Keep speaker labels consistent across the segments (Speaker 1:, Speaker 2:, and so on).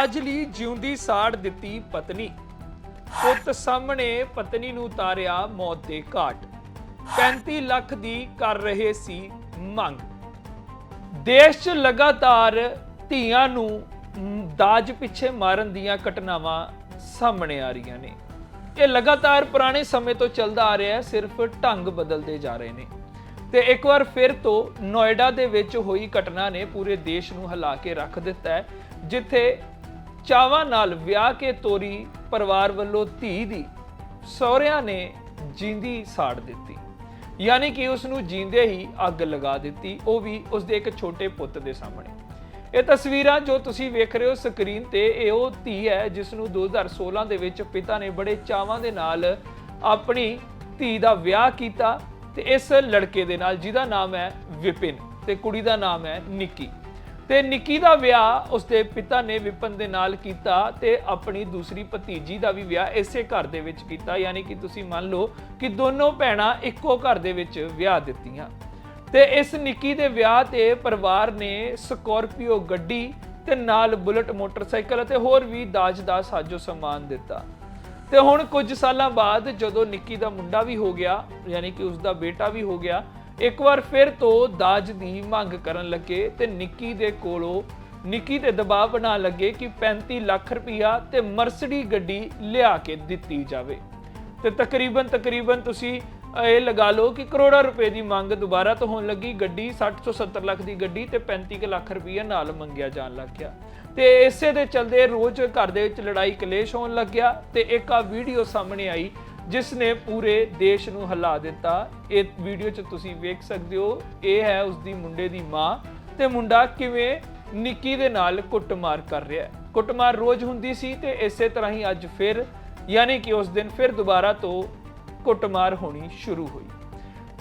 Speaker 1: ਦਾਜ ਲਈ ਜਿਉਂਦੀ ਸਾੜ ਦਿੱਤੀ ਪਤਨੀ। ਪੁੱਤ ਸਾਹਮਣੇ ਪਤਨੀ ਨੂੰ ਉਤਾਰਿਆ ਮੌਤ ਦੇ ਘਾਟ। 35 ਲੱਖ ਦੀ ਕਰ ਰਹੇ ਸੀ ਮੰਗ। ਦੇਸ਼ 'ਚ ਲਗਾਤਾਰ ਧੀਆਂ ਨੂੰ ਦਾਜ ਪਿੱਛੇ ਮਾਰਨ ਦੀਆਂ ਘਟਨਾਵਾਂ ਸਾਹਮਣੇ ਆ ਰਹੀਆਂ ਨੇ। ਇਹ ਲਗਾਤਾਰ ਪੁਰਾਣੇ ਸਮੇਂ ਤੋਂ ਚੱਲਦਾ ਆ ਰਿਹਾ ਹੈ, ਸਿਰਫ ਢੰਗ ਬਦਲਦੇ ਜਾ ਰਹੇ ਨੇ। ਤੇ ਇੱਕ ਵਾਰ ਫਿਰ ਤੋਂ ਨੋਇਡਾ ਦੇ ਵਿੱਚ ਹੋਈ ਘਟਨਾ ਨੇ ਪੂਰੇ ਦੇਸ਼ ਨੂੰ ਹਿਲਾ ਕੇ ਰੱਖ ਦਿੱਤਾ ਹੈ, ਜਿੱਥੇ ਚਾਵਾਂ ਨਾਲ ਵਿਆਹ ਕੇ ਤੋਰੀ ਪਰਿਵਾਰ ਵੱਲੋਂ ਧੀ ਦੀ, ਸਹੁਰਿਆਂ ਨੇ ਜਿੰਦੀ ਸਾੜ ਦਿੱਤੀ। ਯਾਨੀ ਕਿ ਉਸ ਨੂੰ ਜਿੰਦੇ ਹੀ ਅੱਗ ਲਗਾ ਦਿੱਤੀ, ਉਹ ਵੀ ਉਸ ਦੇ ਇੱਕ ਛੋਟੇ ਪੁੱਤ ਦੇ ਸਾਹਮਣੇ। ਇਹ ਤਸਵੀਰਾਂ ਜੋ ਤੁਸੀਂ ਵੇਖ ਰਹੇ ਹੋ ਸਕਰੀਨ ਤੇ, ਇਹ ਉਹ ਧੀ ਹੈ ਜਿਸ ਨੂੰ 2016 ਦੇ ਵਿੱਚ ਪਿਤਾ ਨੇ ਬੜੇ ਚਾਵਾਂ ਦੇ ਨਾਲ ਆਪਣੀ ਧੀ ਦਾ ਵਿਆਹ ਕੀਤਾ ਤੇ ਇਸ ਲੜਕੇ ਦੇ ਨਾਲ, ਜਿਹਦਾ ਨਾਮ ਹੈ ਵਿਪਿਨ ਤੇ ਕੁੜੀ ਦਾ ਨਾਮ ਹੈ ਨਿੱਕੀ। ਤੇ ਨਿੱਕੀ ਦਾ ਵਿਆਹ ਉਸਦੇ ਪਿਤਾ ਨੇ ਵਿਪਨ ਦੇ ਨਾਲ ਕੀਤਾ ਤੇ ਆਪਣੀ ਦੂਸਰੀ ਭਤੀਜੀ ਦਾ ਵੀ ਵਿਆਹ ਇਸੇ ਘਰ ਦੇ ਵਿੱਚ ਕੀਤਾ। ਯਾਨੀ ਕਿ ਤੁਸੀਂ ਮੰਨ ਲਓ ਕਿ ਦੋਨੋਂ ਭੈਣਾਂ ਇੱਕੋ ਘਰ ਦੇ ਵਿੱਚ ਵਿਆਹ ਦਿੱਤੀਆਂ। ਤੇ ਇਸ ਨਿੱਕੀ ਦੇ ਵਿਆਹ ਤੇ ਪਰਿਵਾਰ ਨੇ ਸਕੋਰਪੀਓ ਗੱਡੀ ਤੇ ਨਾਲ ਬੁਲਟ ਮੋਟਰਸਾਈਕਲ ਅਤੇ ਹੋਰ ਵੀ ਦਾਜ ਦਾ ਸਾਜੋ ਸਮਾਨ ਦਿੱਤਾ। ਤੇ ਹੁਣ ਕੁਝ ਸਾਲਾਂ ਬਾਅਦ ਜਦੋਂ ਨਿੱਕੀ ਦਾ ਮੁੰਡਾ ਵੀ ਹੋ ਗਿਆ, ਯਾਨੀ ਕਿ ਉਸ ਦਾ ਬੇਟਾ ਵੀ ਹੋ ਗਿਆ ਇੱਕ ਵਾਰ ਫਿਰ ਤੋਂ ਦਾਜ ਦੀ ਮੰਗ ਕਰਨ ਲੱਗੇ ਤੇ ਨਿੱਕੀ ਦੇ ਕੋਲੋਂ, ਨਿੱਕੀ ਤੇ ਦਬਾਅ ਬਣਾ ਲੱਗੇ ਕਿ 35 ਲੱਖ ਰੁਪਇਆ ਤੇ ਮਰਸਡੀ ਗੱਡੀ ਲਿਆ ਕੇ ਦਿੱਤੀ ਜਾਵੇ। ਤੇ ਤਕਰੀਬਨ ਤਕਰੀਬਨ ਤੁਸੀਂ ਇਹ ਲਗਾ ਲਓ ਕਿ ਕਰੋੜਾਂ ਰੁਪਏ ਦੀ ਮੰਗ ਦੁਬਾਰਾ ਤੋਂ ਹੋਣ ਲੱਗੀ। ਗੱਡੀ 60 ਤੋਂ 70 ਲੱਖ ਦੀ ਗੱਡੀ ਤੇ 35 ਕੁ ਲੱਖ ਰੁਪਇਆ ਨਾਲ ਮੰਗਿਆ ਜਾਣ ਲੱਗ ਗਿਆ। ਤੇ ਇਸੇ ਦੇ ਚਲਦੇ ਰੋਜ਼ ਘਰ ਦੇ ਵਿੱਚ ਲੜਾਈ ਕਲੇਸ਼ ਹੋਣ ਲੱਗਿਆ ਤੇ ਇੱਕ ਆ ਵੀਡੀਓ ਸਾਹਮਣੇ ਆਈ ਜਿਸ ਨੇ ਪੂਰੇ ਦੇਸ਼ ਨੂੰ ਹਲਾ ਦਿੱਤਾ, ਇਹ ਵੀਡੀਓ 'ਚ ਤੁਸੀਂ ਵੇਖ ਸਕਦੇ ਹੋ, ਇਹ ਹੈ ਉਸ ਦੀ ਮੁੰਡੇ ਦੀ ਮਾਂ ਤੇ ਮੁੰਡਾ ਕਿਵੇਂ ਨਿੱਕੀ ਦੇ ਨਾਲ ਕੁੱਟਮਾਰ ਕਰ ਰਿਹਾ ਹੈ। ਕੁੱਟਮਾਰ ਰੋਜ਼ ਹੁੰਦੀ ਸੀ ਤੇ ਇਸੇ ਤਰ੍ਹਾਂ ਹੀ ਅੱਜ ਫਿਰ, ਯਾਨੀ ਕਿ ਉਸ ਦਿਨ ਫਿਰ ਦੁਬਾਰਾ ਤੋਂ ਕੁੱਟਮਾਰ ਹੋਣੀ ਸ਼ੁਰੂ ਹੋਈ।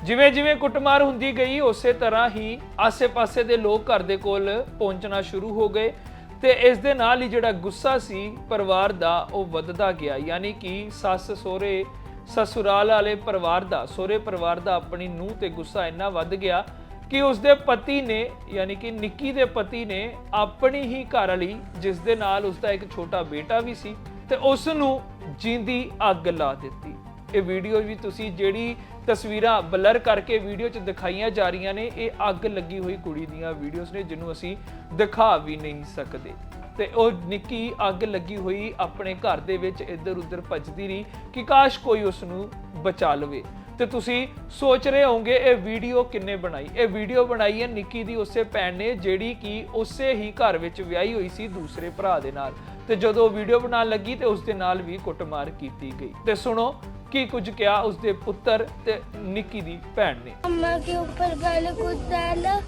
Speaker 1: ਜਿਵੇਂ ਜਿਵੇਂ ਕੁੱਟਮਾਰ ਹੁੰਦੀ ਗਈ, ਉਸੇ ਤਰ੍ਹਾਂ ਹੀ ਆਸੇ-ਪਾਸੇ ਦੇ ਲੋਕ ਘਰ ਦੇ ਕੋਲ ਪਹੁੰਚਣਾ ਸ਼ੁਰੂ ਹੋ ਗਏ ਤੇ ਇਸ ਦੇ ਨਾਲ ਹੀ ਜਿਹੜਾ ਗੁੱਸਾ ਸੀ ਪਰਿਵਾਰ ਦਾ, ਉਹ ਵੱਧਦਾ ਗਿਆ। ਯਾਨੀ ਕਿ ਸੱਸ ਸਹੁਰੇ ਸਸੁਰਾਲ ਵਾਲੇ ਪਰਿਵਾਰ ਦਾ, ਸਹੁਰੇ ਪਰਿਵਾਰ ਦਾ ਆਪਣੀ ਨੂੰਹ ਤੇ ਗੁੱਸਾ ਇੰਨਾ ਵੱਧ ਗਿਆ ਕਿ ਉਸਦੇ ਪਤੀ ਨੇ, ਯਾਨੀ ਕਿ ਨਿੱਕੀ ਦੇ ਪਤੀ ਨੇ ਆਪਣੀ ਹੀ ਘਰ ਵਾਲੀ, ਜਿਸ ਦੇ ਨਾਲ ਉਸਦਾ ਇੱਕ ਛੋਟਾ ਬੇਟਾ ਵੀ ਸੀ ਤੇ ਉਸ ਨੂੰ ਜਿੰਦੀ ਅੱਗ ਲਾ ਦਿੱਤੀ। ਇਹ ਵੀਡੀਓ ਵੀ ਤੁਸੀਂ ਜਿਹੜੀ ਤਸਵੀਰਾਂ ਬਲਰ ਕਰਕੇ ਵੀਡੀਓ 'ਚ ਦਿਖਾਈਆਂ ਜਾ ਰਹੀਆਂ ਨੇ, ਇਹ ਅੱਗ ਲੱਗੀ ਹੋਈ ਕੁੜੀ ਦੀਆਂ ਵੀਡੀਓਜ਼ ਨੇ, ਜਿਹਨੂੰ ਅਸੀਂ ਦਿਖਾ ਵੀ ਨਹੀਂ ਸਕਦੇ। ਤੇ ਉਹ ਨਿੱਕੀ ਅੱਗ ਲੱਗੀ ਹੋਈ ਆਪਣੇ ਘਰ ਦੇ ਵਿੱਚ ਇੱਧਰ ਉੱਧਰ ਭੱਜਦੀ ਰਹੀ ਕਿ ਕਾਸ਼ ਕੋਈ ਉਸ ਨੂੰ ਬਚਾ ਲਵੇ। ਤੇ ਤੁਸੀਂ ਸੋਚ ਰਹੇ ਹੋਵੋਗੇ, ਇਹ ਵੀਡੀਓ ਕਿੰਨੇ ਬਣਾਈ? ਇਹ ਵੀਡੀਓ ਬਣਾਈ ਹੈ ਨਿੱਕੀ ਦੀ ਉਸੇ ਭੈਣ ਨੇ, ਜਿਹੜੀ ਕਿ ਉਸੇ ਹੀ ਘਰ ਵਿੱਚ ਵਿਆਹੀ ਹੋਈ ਸੀ ਦੂਸਰੇ ਭਰਾ ਦੇ ਨਾਲ। ਤੇ ਜਦੋਂ ਵੀਡੀਓ ਬਣਾਉਣ ਲੱਗੀ ਤੇ ਉਸ ਦੇ ਨਾਲ ਵੀ ਕੁੱਟਮਾਰ ਕੀਤੀ ਗਈ। ਤੇ ਸੁਣੋ ਕੀ ਕੁਝ ਕਿਹਾ ਉਸ ਦੇ ਪੁੱਤਰ ਤੇ ਨਿੱਕੀ ਦੀ ਭੈਣ ਨੇ।
Speaker 2: ਅੰਮਾ ਕੇ ਉੱਪਰ ਗਲ ਕੁੱਤਾ ਨਾ।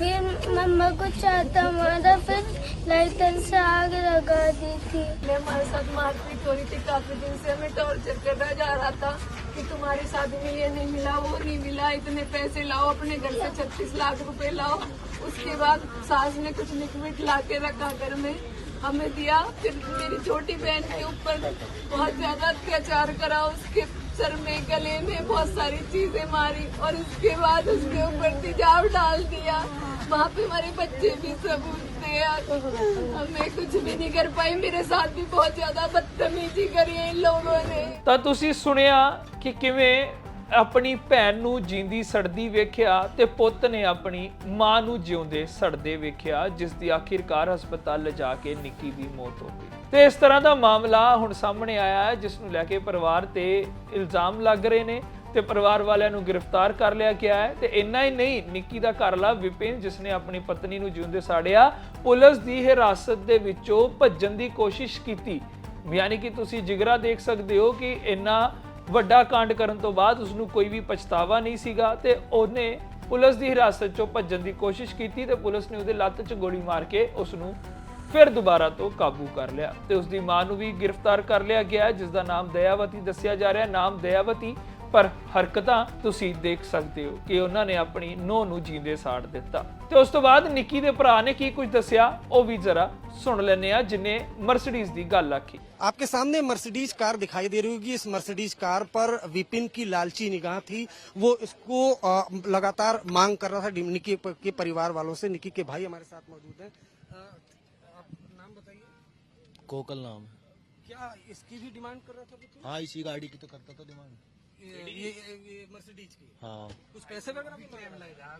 Speaker 2: फिर मम्मा को चाहता मारा फिर लाइटर से आग लगा दी थी।
Speaker 3: ने हमारे साथ मारपीट हो रही थी, काफ़ी दिन से हमें टॉर्चर करना जा रहा था कि तुम्हारी शादी में ये नहीं मिला, वो नहीं मिला। इतने पैसे लाओ, अपने घर से छत्तीस लाख रुपए लाओ। उसके बाद सास ने कुछ लिक्विड ला के रखा घर में, हमें दिया। फिर मेरी छोटी बहन के ऊपर बहुत ज़्यादा अत्याचार करा, उसके सर में गले में बहुत सारी चीजें मारी और उसके बाद उसके ऊपर तेजाब डाल दिया वहाँ पे हमारे बच्चे भी सब उठते हैं मैं कुछ भी नहीं कर पाई मेरे साथ भी बहुत ज्यादा बदतमीजी करी है इन लोगों ने
Speaker 1: ਤਾਂ ਤੁਸੀਂ ਸੁਣਿਆ ਕਿ ਕਿਵੇਂ ਆਪਣੀ ਭੈਣ ਨੂੰ ਜਿੰਦੀ ਸੜਦੀ ਵੇਖਿਆ ਤੇ ਪੁੱਤ ਨੇ ਆਪਣੀ ਮਾਂ ਨੂੰ ਜਿਉਂਦੇ ਸੜਦੇ ਵੇਖਿਆ, ਜਿਸ ਦੀ ਆਖਿਰਕਾਰ ਹਸਪਤਾਲ ਲਿਜਾ ਕੇ ਨਿੱਕੀ ਦੀ ਮੌਤ ਹੋ ਗਈ। ਤੇ ਇਸ ਤਰ੍ਹਾਂ ਦਾ ਮਾਮਲਾ ਹੁਣ ਸਾਹਮਣੇ ਆਇਆ ਹੈ, ਜਿਸ ਨੂੰ ਲੈ ਕੇ ਪਰਿਵਾਰ ਤੇ ਇਲਜ਼ਾਮ ਲੱਗ ਰਹੇ ਨੇ ਤੇ ਪਰਿਵਾਰ ਵਾਲਿਆਂ ਨੂੰ ਗ੍ਰਿਫਤਾਰ ਕਰ ਲਿਆ ਗਿਆ ਹੈ। ਤੇ ਇੰਨਾ ਹੀ ਨਹੀਂ, ਨਿੱਕੀ ਦਾ ਘਰਲਾ ਵਿਪਿਨ, ਜਿਸ ਨੇ ਆਪਣੀ ਪਤਨੀ ਨੂੰ ਜਿਉਂਦੇ ਸਾੜਿਆ, ਪੁਲਿਸ ਦੀ ਹਿਰਾਸਤ ਦੇ ਵਿੱਚੋਂ ਭੱਜਣ ਦੀ ਕੋਸ਼ਿਸ਼ ਕੀਤੀ। ਯਾਨੀ ਕਿ ਤੁਸੀਂ ਜਿਗਰਾ ਦੇਖ ਸਕਦੇ ਹੋ ਕਿ ਇੰਨਾ ਵੱਡਾ ਕਾਂਡ ਕਰਨ ਤੋਂ ਬਾਅਦ ਉਸ ਨੂੰ ਕੋਈ ਵੀ ਪਛਤਾਵਾ ਨਹੀਂ ਸੀਗਾ ਤੇ ਉਹਨੇ ਪੁਲਿਸ ਦੀ ਹਿਰਾਸਤ ਚੋਂ ਭੱਜਣ ਦੀ ਕੋਸ਼ਿਸ਼ ਕੀਤੀ ਤੇ ਪੁਲਿਸ ਨੇ ਉਹਦੇ ਲੱਤ 'ਚ ਗੋਲੀ ਮਾਰ ਕੇ ਉਸ ਨੂੰ ਫਿਰ ਦੁਬਾਰਾ ਤੋਂ ਕਾਬੂ ਕਰ ਲਿਆ ਤੇ ਉਸ ਦੀ ਮਾਂ ਨੂੰ ਵੀ ਗ੍ਰਿਫਤਾਰ ਕਰ ਲਿਆ ਗਿਆ ਹੈ, ਜਿਸ ਦਾ ਨਾਮ ਦਇਆਵਤੀ ਦੱਸਿਆ ਜਾ ਰਿਹਾ। ਨਾਮ ਦਇਆਵਤੀ ਪਰ ਹਰਕਤਾਂ ਤੁਸੀਂ ਦੇਖ ਸਕਦੇ ਹੋ ਕਿ ਉਹਨਾਂ ਨੇ ਆਪਣੀ ਨੂੰਹ ਨੂੰ ਜੀਂਦੇ ਸਾੜ ਦਿੱਤਾ ਤੇ ਉਸ ਤੋਂ ਬਾਅਦ ਨਿੱਕੀ ਦੇ ਭਰਾ ਨੇ ਕੀ ਕੁਝ ਦੱਸਿਆ ਉਹ ਵੀ ਜ਼ਰਾ ਸੁਣ ਲੈਂਦੇ ਆ ਜਿਨੇ ਮਰਸੀਡੀਜ਼ ਦੀ ਗੱਲ ਆਖੀ
Speaker 4: आपके सामने मर्सिडीज कार दिखाई दे रही होगी इस मर्सिडीज कार पर विपिन की लालची निगाह थी वो इसको अ, लगातार मांग कर रहा था निकी प- के परिवार वालों से निकी के भाई हमारे साथ मौजूद हैं अ, आप नाम बताइए
Speaker 5: कोकल नाम है
Speaker 4: क्या इसकी भी डिमांड कर रहा था विपिन?
Speaker 5: हाँ इसी गाड़ी की तो करता था डिमांड
Speaker 4: ये ये, ये मर्सिडीज की
Speaker 5: हाँ।
Speaker 4: कुछ पैसे वगैरह भी मांग रहा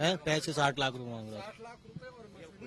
Speaker 4: है?
Speaker 5: है पैसे साठ लाख रूपए मांग रहा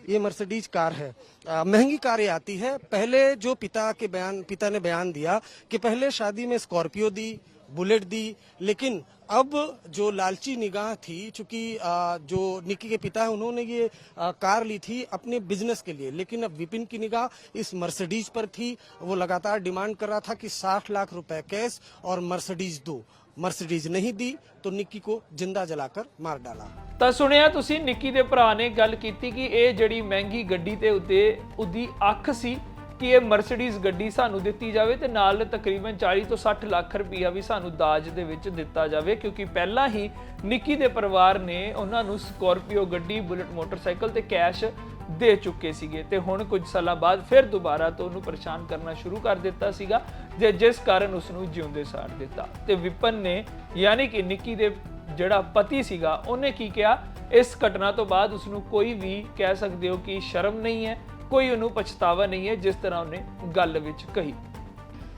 Speaker 4: ये मर्सिडीज कार है। आ, महँगी कार ये आती है। पहले जो पिता के बयान पिता ने बयान दिया कि पहले शादी में स्कॉर्पियो दी बुलेट दी लेकिन अब जो लालची निगाह थी चूंकि आ, जो निकी के पिता है उन्होंने ये आ, कार ली थी अपने बिजनेस के लिए लेकिन अब विपिन की निगाह इस मर्सिडीज पर थी वो लगातार डिमांड कर रहा था कि साठ लाख रुपए कैश और मर्सिडीज दो मर्सिडीज नहीं दी तो निक्की को जिंदा जलाकर मार डाला
Speaker 1: ਤਾਂ ਸੁਣਿਆ ਤੁਸੀਂ ਨਿੱਕੀ ਦੇ ਭਰਾ ਨੇ ਗੱਲ ਕੀਤੀ ਕਿ ਇਹ ਜਿਹੜੀ ਮਹਿੰਗੀ ਗੱਡੀ ਤੇ ਉੱਤੇ ਉਹਦੀ ਅੱਖ ਸੀ ਕਿ ਇਹ ਮਰਸੀਡੀਜ਼ ਗੱਡੀ ਸਾਨੂੰ ਦਿੱਤੀ ਜਾਵੇ ਤੇ ਨਾਲ ਤਕਰੀਬਨ 40 ਤੋਂ 60 ਲੱਖ ਰੁਪਇਆ ਵੀ ਸਾਨੂੰ ਦਾਜ ਦੇ ਵਿੱਚ ਦਿੱਤਾ ਜਾਵੇ, ਕਿਉਂਕਿ ਪਹਿਲਾਂ ਹੀ ਨਿੱਕੀ ਦੇ ਪਰਿਵਾਰ ਨੇ ਉਹਨਾਂ ਨੂੰ ਸਕੋਰਪੀਓ ਗੱਡੀ ਬੁਲਟ ਮੋਟਰਸਾਈਕਲ ਤੇ ਕੈਸ਼ ਦੇ ਚੁੱਕੇ ਸੀਗੇ ਤੇ ਹੁਣ ਕੁਝ ਸਾਲਾਂ ਬਾਅਦ ਫਿਰ ਦੁਬਾਰਾ ਤੋਂ ਉਹਨੂੰ ਪਰੇਸ਼ਾਨ ਕਰਨਾ ਸ਼ੁਰੂ ਕਰ ਦਿੱਤਾ ਸੀਗਾ ਜੇ ਜਿਸ ਕਾਰਨ ਉਸ ਨੂੰ ਜਿਉਂਦੇ ਸਾੜ ਦਿੱਤਾ। ਤੇ ਵਿਪਨ ਨੇ ਯਾਨੀ ਕਿ ਨਿੱਕੀ ਦੇ ਜਿਹੜਾ ਪਤੀ ਸੀਗਾ, ਉਹਨੇ ਕੀ ਕਿਹਾ? ਇਸ ਘਟਨਾ ਤੋਂ ਬਾਅਦ ਉਸ ਨੂੰ ਕੋਈ ਵੀ ਕਹਿ ਸਕਦੇ ਹੋ ਕਿ ਸ਼ਰਮ ਨਹੀਂ ਹੈ। ਕੋਈ ਉਹਨੂੰ ਪਛਤਾਵਾ ਨਹੀਂ ਹੈ ਜਿਸ ਤਰ੍ਹਾਂ ਉਹਨੇ ਗੱਲ ਵਿੱਚ ਕਹੀ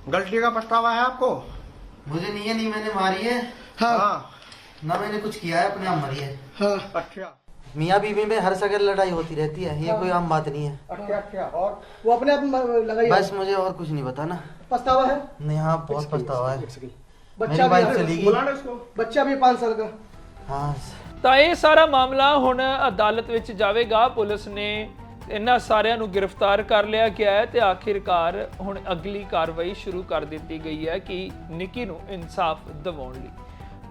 Speaker 6: गलती का पछतावा है आपको
Speaker 7: मुझे नहीं है नहीं मैंने मारी है
Speaker 6: हाँ
Speaker 7: ना मैंने कुछ किया है अपने आप मरी है
Speaker 6: अच्छा
Speaker 7: मियाँ बीवी में हर जगह लड़ाई होती रहती है ये कोई आम बात नहीं है
Speaker 6: अच्छा अच्छा और
Speaker 8: वो अपने आप म- लगाई
Speaker 7: बस मुझे और कुछ नहीं पता ना
Speaker 8: पछतावा है
Speaker 7: नहीं हाँ बहुत पछतावा है
Speaker 8: बच्चा
Speaker 7: मेरी वाइफ
Speaker 8: भी
Speaker 7: चली गई
Speaker 6: बुलाना इसको
Speaker 8: बच्चा भी पाँच साल का
Speaker 7: हाँ
Speaker 1: ਤਾਂ ਇਹ ਸਾਰਾ ਮਾਮਲਾ ਹੁਣ ਅਦਾਲਤ ਵਿੱਚ ਜਾਵੇਗਾ ਪੁਲਿਸ ਨੇ ਇਹਨਾਂ ਸਾਰਿਆਂ ਨੂੰ ਗ੍ਰਿਫਤਾਰ ਕਰ ਲਿਆ ਗਿਆ ਹੈ ਤੇ ਆਖਿਰਕਾਰ ਹੁਣ ਅਗਲੀ ਕਾਰਵਾਈ ਸ਼ੁਰੂ ਕਰ ਦਿੱਤੀ ਗਈ ਹੈ ਕਿ ਨਿੱਕੀ ਨੂੰ ਇਨਸਾਫ ਦਿਵਾਉਣ ਲਈ।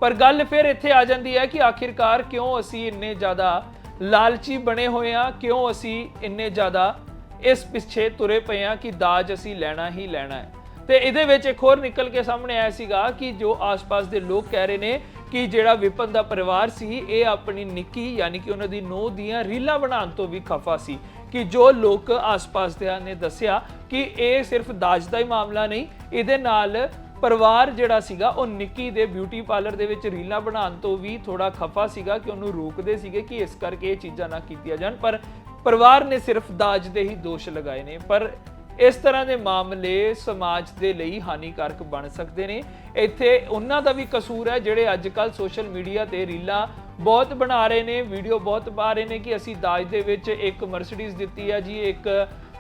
Speaker 1: ਪਰ ਗੱਲ ਫਿਰ ਇੱਥੇ ਆ ਜਾਂਦੀ ਹੈ ਕਿ ਆਖਿਰਕਾਰ ਕਿਉਂ ਅਸੀਂ ਇੰਨੇ ਜ਼ਿਆਦਾ ਲਾਲਚੀ ਬਣੇ ਹੋਏ ਆ ਕਿਉਂ ਅਸੀਂ ਇੰਨੇ ਜ਼ਿਆਦਾ ਇਸ ਪਿੱਛੇ ਤੁਰੇ ਪਏ ਆ ਕਿ ਦਾਜ ਅਸੀਂ ਲੈਣਾ ਹੀ ਲੈਣਾ ਹੈ। ਤੇ ਇਹਦੇ ਵਿੱਚ ਇੱਕ ਹੋਰ ਨਿਕਲ ਕੇ ਸਾਹਮਣੇ ਆਇਆ ਸੀਗਾ ਕਿ ਜੋ ਆਸ-ਪਾਸ ਦੇ ਲੋਕ ਕਹਿ ਰਹੇ ਨੇ ਕਿ ਜਿਹੜਾ ਵਿਪਨ ਦਾ ਪਰਿਵਾਰ ਸੀ, ਇਹ ਆਪਣੀ ਨਿੱਕੀ, ਯਾਨੀ ਕਿ ਉਹਨਾਂ ਦੀ ਨੋਹ ਦੀਆਂ ਰੀਲਾਂ ਬਣਾਉਣ ਤੋਂ ਵੀ ਖਫਾ ਸੀ। ਕਿ ਜੋ ਲੋਕ ਆਸ-ਪਾਸ ਦੇ ਨੇ ਦੱਸਿਆ ਕਿ ਇਹ ਸਿਰਫ ਦਾਜ ਦਾ ਹੀ ਮਾਮਲਾ ਨਹੀਂ, ਇਹਦੇ ਨਾਲ ਪਰਿਵਾਰ ਜਿਹੜਾ ਸੀਗਾ, ਉਹ ਨਿੱਕੀ ਦੇ ਬਿਊਟੀ ਪਾਰਲਰ ਦੇ ਵਿੱਚ ਰੀਲਾਂ ਬਣਾਉਣ ਤੋਂ ਵੀ ਥੋੜਾ ਖਫਾ ਸੀਗਾ ਕਿ ਉਹਨੂੰ ਰੋਕਦੇ ਸੀਗੇ ਕਿ ਇਸ ਕਰਕੇ ਇਹ ਚੀਜ਼ਾਂ ਨਾ ਕੀਤੀਆਂ ਜਾਣ। ਪਰ ਪਰਿਵਾਰ ਨੇ ਸਿਰਫ ਦਾਜ ਦੇ ਹੀ ਦੋਸ਼ ਲਗਾਏ ਨੇ। ਪਰ ਇਸ ਤਰ੍ਹਾਂ ਦੇ ਮਾਮਲੇ ਸਮਾਜ ਦੇ ਲਈ ਹਾਨੀਕਾਰਕ ਬਣ ਸਕਦੇ ਨੇ। ਇੱਥੇ ਉਹਨਾਂ ਦਾ ਵੀ ਕਸੂਰ ਹੈ ਜਿਹੜੇ ਅੱਜ ਕੱਲ ਸੋਸ਼ਲ ਮੀਡੀਆ ਤੇ ਰੀਲਾਂ ਬਹੁਤ ਬਣਾ ਰਹੇ ਨੇ ਵੀਡੀਓ ਬਹੁਤ ਪਾ ਰਹੇ ਨੇ ਕਿ ਅਸੀਂ ਦਾਜ ਦੇ ਵਿੱਚ ਇੱਕ ਮਰਸੀਡੀਜ਼ ਦਿੱਤੀ ਹੈ ਜੀ, ਇੱਕ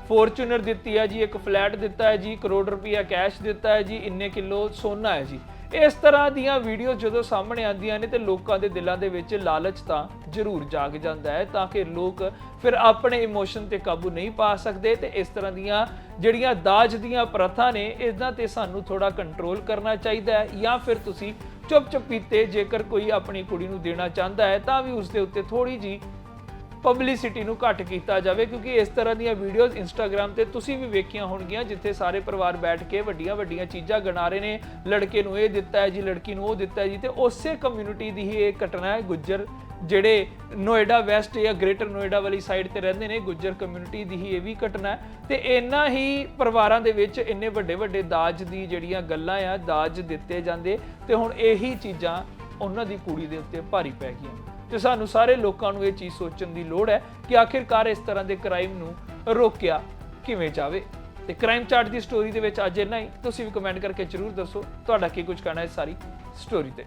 Speaker 1: ਫੋਰਚੂਨਰ ਦਿੱਤੀ ਹੈ ਜੀ, ਇੱਕ ਫਲੈਟ ਦਿੱਤਾ ਹੈ ਜੀ, ਕਰੋੜ ਰੁਪਈਆ ਕੈਸ਼ ਦਿੱਤਾ ਹੈ ਜੀ, ਇੰਨੇ ਕਿਲੋ ਸੋਨਾ ਹੈ ਜੀ। ਇਸ ਤਰ੍ਹਾਂ ਦੀਆਂ ਵੀਡੀਓ ਜਦੋਂ ਸਾਹਮਣੇ ਆਉਂਦੀਆਂ ਨੇ ਤੇ ਲੋਕਾਂ ਦੇ ਦਿਲਾਂ ਦੇ ਵਿੱਚ ਲਾਲਚ ਤਾਂ ਜ਼ਰੂਰ ਜਾਗ ਜਾਂਦਾ ਹੈ, ਤਾਂ ਕਿ ਲੋਕ ਫਿਰ ਆਪਣੇ ਇਮੋਸ਼ਨ ਤੇ ਕਾਬੂ ਨਹੀਂ ਪਾ ਸਕਦੇ ਤੇ ਇਸ ਤਰ੍ਹਾਂ ਦੀਆਂ ਜਿਹੜੀਆਂ ਦਾਜ ਦੀਆਂ ਪ੍ਰਥਾ ਨੇ ਇਹਨਾਂ ਤੇ ਸਾਨੂੰ ਥੋੜਾ ਕੰਟਰੋਲ ਕਰਨਾ ਚਾਹੀਦਾ ਹੈ ਜਾਂ ਫਿਰ ਤੁਸੀਂ ਚੁੱਪ ਚੁੱਪੀਤੇ ਜੇਕਰ ਕੋਈ ਆਪਣੀ ਕੁੜੀ ਨੂੰ ਦੇਣਾ ਚਾਹੁੰਦਾ ਹੈ, ਤਾਂ ਵੀ ਉਸ ਦੇ ਉੱਤੇ ਥੋੜੀ ਜੀ ਪਬਲਿਸਿਟੀ ਨੂੰ ਘੱਟ ਕੀਤਾ ਜਾਵੇ, ਕਿਉਂਕਿ ਇਸ ਤਰ੍ਹਾਂ ਦੀਆਂ ਵੀਡੀਓਜ਼ ਇੰਸਟਾਗ੍ਰam ਤੇ ਤੁਸੀਂ ਵੀ ਵੇਖੀਆਂ ਹੋਣਗੀਆਂ, ਜਿੱਥੇ ਸਾਰੇ ਪਰਿਵਾਰ ਬੈਠ ਕੇ ਵੱਡੀਆਂ ਵੱਡੀਆਂ ਚੀਜ਼ਾਂ ਗਿਣਾ ਰਹੇ ਨੇ। ਲੜਕੇ ਨੂੰ ਇਹ ਦਿੱਤਾ ਹੈ ਜੀ, ਲੜਕੀ ਨੂੰ ਉਹ ਦਿੱਤਾ ਹੈ ਜੀ, ਤੇ ਉਸੇ ਕਮਿਊਨਿਟੀ ਦੀ ਹੀ ਇਹ ਘਟਨਾ ਹੈ, ਗੁੱਜਰ ਜਿਹੜੇ ਨੋਇਡਾ ਵੈਸਟ ਜਾਂ ਗ੍ਰੇਟਰ ਨੋਇਡਾ ਵਾਲੀ ਸਾਈਡ ਤੇ ਰਹਿੰਦੇ ਨੇ, ਗੁੱਜਰ ਕਮਿਊਨਿਟੀ ਦੀ ਹੀ ਇਹ ਵੀ ਘਟਨਾ ਹੈ। ਤੇ ਇੰਨਾ ਹੀ ਪਰਿਵਾਰਾਂ ਦੇ ਵਿੱਚ ਇੰਨੇ ਵੱਡੇ ਵੱਡੇ ਦਾਜ ਦੀ ਜਿਹੜੀਆਂ ਗੱਲਾਂ ਆ, ਦਾਜ ਦਿੱਤੇ ਜਾਂਦੇ। ਤੇ ਹੁਣ ਇਹੀ ਚੀਜ਼ਾਂ ਉਹਨਾਂ ਦੀ ਕੁੜੀ ਦੇ ਉੱਤੇ ਭਾਰੀ ਪੈ ਗਈਆਂ। ਤੇ ਸਾਨੂੰ ਸਾਰੇ ਲੋਕਾਂ ਨੂੰ ਇਹ ਚੀਜ਼ ਸੋਚਣ ਦੀ ਲੋੜ ਹੈ ਕਿ ਆਖਿਰਕਾਰ ਇਸ ਤਰ੍ਹਾਂ ਦੇ ਕ੍ਰਾਈਮ ਨੂੰ ਰੋਕਿਆ ਕਿਵੇਂ ਜਾਵੇ। ਤੇ ਕ੍ਰਾਈਮ ਚਾਰਟ ਦੀ ਸਟੋਰੀ ਦੇ ਵਿੱਚ ਅੱਜ ਇੰਨਾ ਹੀ। ਤੁਸੀਂ ਵੀ ਕਮੈਂਟ ਕਰਕੇ ਜਰੂਰ ਦੱਸੋ, ਤੁਹਾਡਾ ਕੀ ਕੁਝ ਕਹਿਣਾ ਹੈ ਇਸ ਸਾਰੀ ਸਟੋਰੀ ਤੇ।